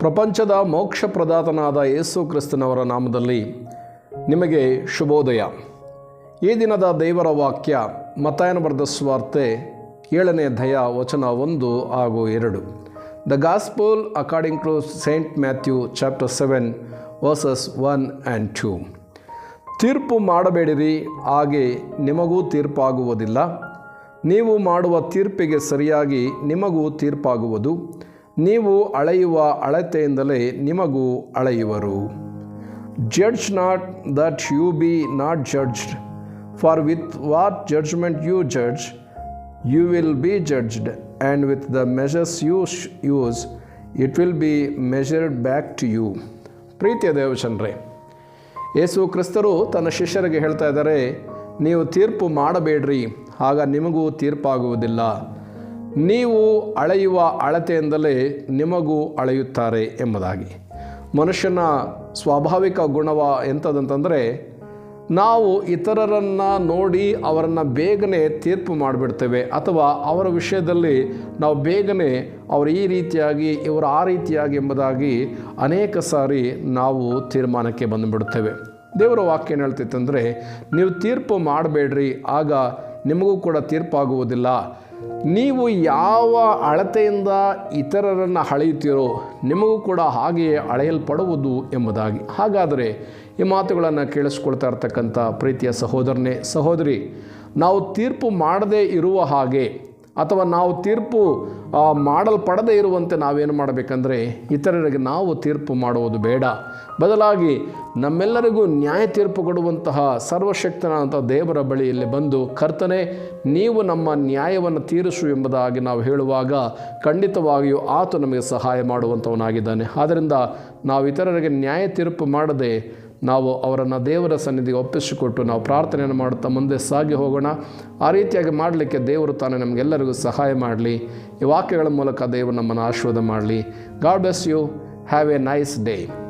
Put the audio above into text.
ಪ್ರಪಂಚದ ಮೋಕ್ಷ ಪ್ರದಾತನಾದ ಯೇಸು ಕ್ರಿಸ್ತನವರ ನಾಮದಲ್ಲಿ ನಿಮಗೆ ಶುಭೋದಯ. ಈ ದಿನದ ದೇವರ ವಾಕ್ಯ ಮತಾಯನ ಬರೆದ ಸ್ವಾರ್ತೆ ಏಳನೇ ದಯ ವಚನ ಒಂದು ಹಾಗೂ ಎರಡು. The gospel according to Saint Matthew chapter seven verses one and two ತೀರ್ಪು ಮಾಡಬೇಡಿರಿ, ಹಾಗೆ ನಿಮಗೂ ತೀರ್ಪಾಗುವುದಿಲ್ಲ. ನೀವು ಮಾಡುವ ತೀರ್ಪಿಗೆ ಸರಿಯಾಗಿ ನಿಮಗೂ ತೀರ್ಪಾಗುವುದು. ನೀವು ಅಳೆಯುವ ಅಳತೆಯಿಂದಲೇ ನಿಮಗೂ ಅಳೆಯುವರು. Judge not that you be not judged for with what judgment you judge you will be judged and with the measures you use it will be measured back to you ಪ್ರೀತಿಯ ದೇವಚಂದ್ರೆ ಯೇಸು ಕ್ರಿಸ್ತರು ತನ್ನ ಶಿಷ್ಯರಿಗೆ ಹೇಳ್ತಾ ಇದ್ದಾರೆ, ನೀವು ತೀರ್ಪು ಮಾಡಬೇಡ್ರಿ. ಆಗ ನಿಮಗೂ ತೀರ್ಪಾಗುವುದಿಲ್ಲ. ನೀವು ಅಳೆಯುವ ಅಳತೆಯಿಂದಲೇ ನಿಮಗೂ ಅಳೆಯುತ್ತಾರೆ ಎಂಬುದಾಗಿ. ಮನುಷ್ಯನ ಸ್ವಾಭಾವಿಕ ಗುಣವ ಎಂಥದಂತಂದರೆ, ನಾವು ಇತರರನ್ನು ನೋಡಿ ಅವರನ್ನು ಬೇಗನೆ ತೀರ್ಪು ಮಾಡಿಬಿಡ್ತೇವೆ ಅಥವಾ ಅವರ ವಿಷಯದಲ್ಲಿ ನಾವು ಬೇಗನೆ ಅವರು ಈ ರೀತಿಯಾಗಿ, ಇವರು ಆ ರೀತಿಯಾಗಿ ಎಂಬುದಾಗಿ ಅನೇಕ ಸಾರಿ ನಾವು ತೀರ್ಮಾನಕ್ಕೆ ಬಂದುಬಿಡುತ್ತೇವೆ. ದೇವರ ವಾಕ್ಯ ಏನು ಹೇಳ್ತಿತ್ತಂದರೆ ನೀವು ತೀರ್ಪು ಮಾಡಬೇಡ್ರಿ, ಆಗ ನಿಮಗೂ ಕೂಡ ತೀರ್ಪಾಗುವುದಿಲ್ಲ. ನೀವು ಯಾವ ಅಳತೆಯಿಂದ ಇತರರನ್ನು ಅಳೆಯುತ್ತೀರೋ ನಿಮಗೂ ಕೂಡ ಹಾಗೆಯೇ ಅಳೆಯಲ್ಪಡುವುದು ಎಂಬುದಾಗಿ. ಹಾಗಾದರೆ ಈ ಮಾತುಗಳನ್ನು ಕೇಳಿಸ್ಕೊಳ್ತಾ ಇರ್ತಕ್ಕಂಥ ಪ್ರೀತಿಯ ಸಹೋದರನೇ, ಸಹೋದರಿ, ನಾವು ತೀರ್ಪು ಮಾಡದೇ ಇರುವ ಹಾಗೆ ಅಥವಾ ನಾವು ತೀರ್ಪು ಮಾಡಲ್ಪಡದೇ ಇರುವಂತೆ ನಾವೇನು ಮಾಡಬೇಕಂದ್ರೆ ಇತರರಿಗೆ ನಾವು ತೀರ್ಪು ಮಾಡುವುದು ಬೇಡ. ಬದಲಾಗಿ ನಮ್ಮೆಲ್ಲರಿಗೂ ನ್ಯಾಯ ತೀರ್ಪು ಕೊಡುವಂತಹ ಸರ್ವಶಕ್ತನಾದಂಥ ದೇವರ ಬಳಿಯಲ್ಲಿ ಬಂದು, ಕರ್ತನೆ, ನೀವು ನಮ್ಮ ನ್ಯಾಯವನ್ನು ತೀರಿಸು ಎಂಬುದಾಗಿ ನಾವು ಹೇಳುವಾಗ ಖಂಡಿತವಾಗಿಯೂ ಆತ ನಮಗೆ ಸಹಾಯ ಮಾಡುವಂಥವನಾಗಿದ್ದಾನೆ. ಆದ್ದರಿಂದ ನಾವು ಇತರರಿಗೆ ನ್ಯಾಯ ತೀರ್ಪು ಮಾಡದೆ ನಾವು ಅವರನ್ನು ದೇವರ ಸನ್ನಿಧಿಗೆ ಒಪ್ಪಿಸಿಕೊಟ್ಟು ನಾವು ಪ್ರಾರ್ಥನೆಯನ್ನು ಮಾಡುತ್ತಾ ಮುಂದೆ ಸಾಗಿ ಹೋಗೋಣ. ಆ ರೀತಿಯಾಗಿ ಮಾಡಲಿಕ್ಕೆ ದೇವರು ತಾನೇ ನಮಗೆಲ್ಲರಿಗೂ ಸಹಾಯ ಮಾಡಲಿ. ಈ ವಾಕ್ಯಗಳ ಮೂಲಕ ದೇವರು ನಮ್ಮನ್ನು ಆಶೀರ್ವಾದ ಮಾಡಲಿ. God bless you. Have a nice day.